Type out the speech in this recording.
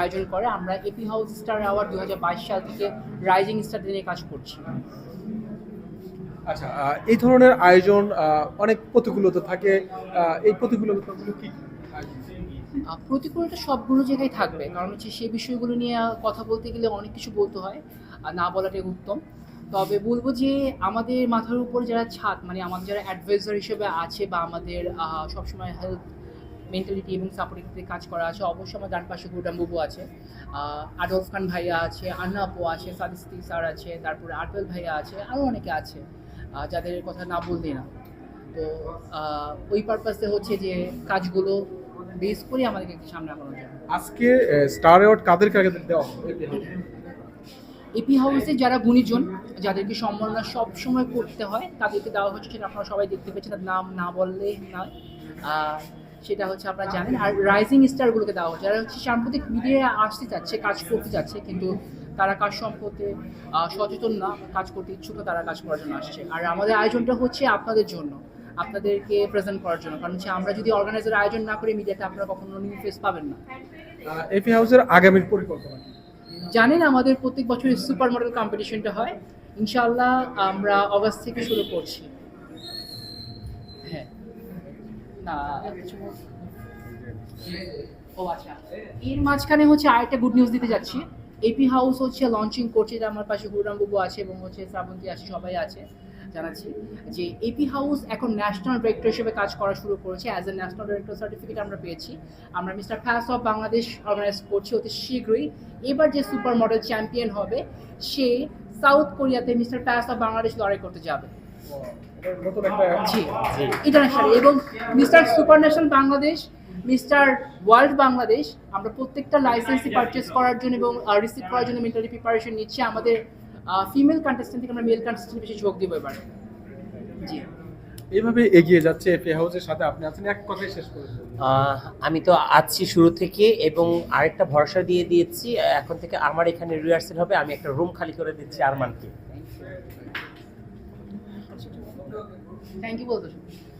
আয়োজন করে আমরা এপি হাউস স্টার অ্যাওয়ার্ড দু সাল থেকে রাইজিং স্টার নিয়ে কাজ করছি। আচ্ছা এই ধরনের আয়োজন অনেক প্রতিকূলতা থাকে এই প্রতিকূলতাগুলো কি প্রতিকূলতা সবগুলো জায়গায় থাকবে। কারণ হচ্ছে সেই বিষয়গুলো নিয়ে কথা বলতে গেলে অনেক কিছু বলতে হয় আর না বলাটাই উত্তম। তবে বলব যে আমাদের মাথার উপর যারা ছাদ মানে আমাদের যারা অ্যাডভাইজার হিসেবে আছে বা আমাদের সবসময় হেল্প মেন্টালিটি এবং সাপোর্টিভ কাজ করা আছে। অবশ্যই আমার ডান পাশে গুরুডাম বাবু আছে। আডলফ খান ভাইয়া আছে আন্না আপু আছে সাদিস্তি স্যার আছে তারপরে আরবেল ভাইয়া আছে আরও অনেকে আছে। যাদের কথা না বললেই না। তো ওই পারপাসে হচ্ছে যে কাজগুলো বেস করে আমাদেরকে একটু সামনে আগানো যায়। আজকে স্টার অ্যাওয়ার্ড কাদের কাকে দেওয়া? এপি হাউসে। যারা গুণীজন যাদেরকে সম্মাননা সব সময় করতে হয় তাদেরকে দেওয়া হচ্ছে সেটা আপনারা সবাই দেখতে পেয়েছেন। নাম না বললে না সেটা হচ্ছে আপনারা জানেন। আর রাইজিং স্টারগুলোকে দেওয়া হচ্ছে। যারা হচ্ছে সাম্প্রতিক মিডিয়া আসতে চাচ্ছে কাজ করতে যাচ্ছে কিন্তু তারা কাজ সম্পর্কে সচেতন না কাজ করতে ইচ্ছুক তারা কাজ করার জন্য আসছে। আর আমাদের আয়োজনটা হচ্ছে আপনাদের জন্য আপনাদেরকে প্রেজেন্ট করার জন্য। কারণ হচ্ছে আমরা যদি অর্গানাইজার আয়োজন না করি মিডিয়াতে আপনারা কখনো নিউ ফেস পাবেন না। এপি হাউসের আগামীর পরিকল্পনা জানেন আমাদের প্রত্যেক বছর সুপার মডেল কম্পিটিশনটা হয়। ইনশাআল্লাহ আমরা অগাস্ট থেকে শুরু করছি হ্যাঁ ও আচ্ছা। এর মাঝখানে হচ্ছে আরেকটা গুড নিউজ দিতে যাচ্ছি। এপি হাউস হচ্ছে লঞ্চিং করছে আমার পাশে গুরুরাম বাবু আছে এবং হচ্ছে শ্রাবন্তী আছে, সবাই আছে, জানাচ্ছি। যে এপি হাউস এখন ন্যাশনাল ডিরেক্টর হিসেবে কাজ করা শুরু করেছে। As a national director certificate আমরা পেয়েছি। আমরা mister face of Bangladesh organise করছি অতি শীঘ্রই। এবার যে সুপার মডেল চ্যাম্পিয়ন হবে, সে সাউথ কোরিয়াতে মিস্টার ফ্যাস অফ বাংলাদেশ লড়াই করতে যাবে। জি ইন্টারন্যাশনাল এবং Mister supranational Bangladesh Mister World Bangladesh আমরা প্রত্যেকটা লাইসেন্সই পারচেস করার জন্য এবং রিসিভ করার জন্য মেন্টালি প্রিপারেশন নিচ্ছি। আমাদের ফিমেল কন্টেস্টেন্ট থেকে আমরা মেল কন্টেস্টেন্ট বেশি যোগ দেবো এবার। জি। এইভাবে এগিয়ে যাচ্ছে এপি হাউসের সাথে আপনি আছেন। এক কথাই শেষ করে আহ, আমি তো আছি শুরু থেকে এবং আরেকটা ভরসা দিয়ে দিয়েছি। এখন থেকে আমার এখানে রিহার্সেল হবে। আমি একটা রুম খালি করে দিচ্ছি আরমানকে। थँक्यू बोलतो